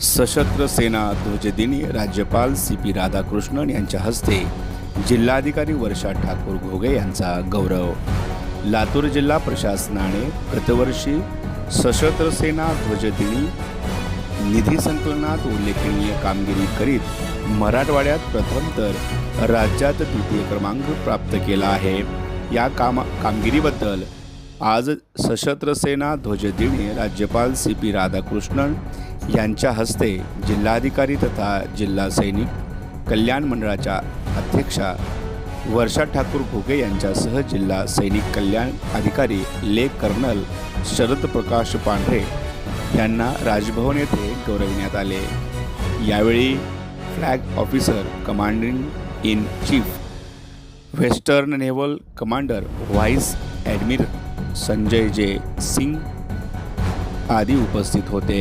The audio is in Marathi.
सशस्त्र सेना ध्वजदिनी राज्यपाल सी पी राधाकृष्णन यांच्या हस्ते जिल्हाधिकारी वर्षा ठाकूर घोगे यांचा गौरव. लातूर जिल्हा प्रशासनाने गतवर्षी सशस्त्र सेना ध्वजदिनी निधी संकलनात उल्लेखनीय कामगिरी करीत मराठवाड्यात प्रथम तर राज्यात द्वितीय क्रमांक प्राप्त केला आहे. या काम कामगिरीबद्दल आज सशस्त्र सेना ध्वजदिनी राज्यपाल सी पी राधाकृष्णन यांच्या हस्ते जिल्हाधिकारी तथा जिल्हा सैनिक कल्याण मंडळाच्या अध्यक्षा वर्षा ठाकूर घोगे यांच्यासह जिल्हा सैनिक कल्याण अधिकारी ले कर्नल शरद प्रकाश पांढरे यांना राजभवन येथे गौरविण्यात आले. यावेळी flag officer commanding in chief western naval commander vice admiral Sanjay J Singh आदी उपस्थित होते.